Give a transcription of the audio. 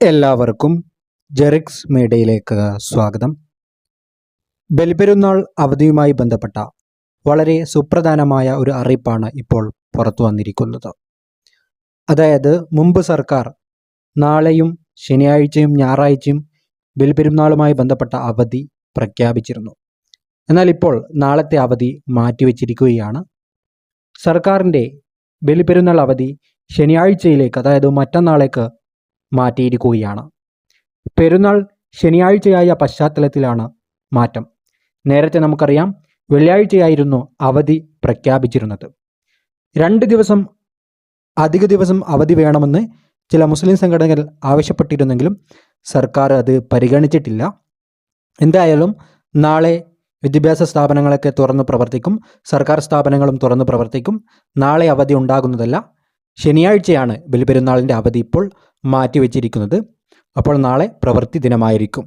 എല്ലാവർക്കും ജെറിക്സ് മീഡിയയിലേക്ക് സ്വാഗതം. ബലിപെരുന്നാൾ അവധിയുമായി ബന്ധപ്പെട്ട വളരെ സുപ്രധാനമായ ഒരു അറിയിപ്പാണ് ഇപ്പോൾ പുറത്തു വന്നിരിക്കുന്നത്. അതായത് മുമ്പ് സർക്കാർ നാളെയും ശനിയാഴ്ചയും ഞായറാഴ്ചയും ബലിപെരുന്നാളുമായി ബന്ധപ്പെട്ട അവധി പ്രഖ്യാപിച്ചിരുന്നു. എന്നാൽ ഇപ്പോൾ നാളത്തെ അവധി മാറ്റിവെച്ചിരിക്കുകയാണ്. സർക്കാരിന്റെ ബലിപെരുന്നാൾ അവധി ശനിയാഴ്ചയിലേക്ക് അതായത് മറ്റന്നാളേക്ക് മാറ്റിയിരിക്കുകയാണ്. പെരുന്നാൾ ശനിയാഴ്ചയായ പശ്ചാത്തലത്തിലാണ് മാറ്റം. നേരത്തെ നമുക്കറിയാം വെള്ളിയാഴ്ചയായിരുന്നു അവധി പ്രഖ്യാപിച്ചിരുന്നത്. രണ്ട് ദിവസം അധിക ദിവസം അവധി വേണമെന്ന് ചില മുസ്ലിം സംഘടനകൾ ആവശ്യപ്പെട്ടിരുന്നെങ്കിലും സർക്കാർ അത് പരിഗണിച്ചിട്ടില്ല. എന്തായാലും നാളെ വിദ്യാഭ്യാസ സ്ഥാപനങ്ങളൊക്കെ തുറന്ന് പ്രവർത്തിക്കും സർക്കാർ സ്ഥാപനങ്ങളും തുറന്ന് പ്രവർത്തിക്കും. നാളെ അവധി ഉണ്ടാകുന്നതല്ല. ശനിയാഴ്ചയാണ് ബലിപെരുന്നാളിന്റെ അവധി ഇപ്പോൾ മാറ്റിവെച്ചിരിക്കുന്നത് അപ്പോൾ നാളെ പ്രവൃത്തി ദിനമായിരിക്കും.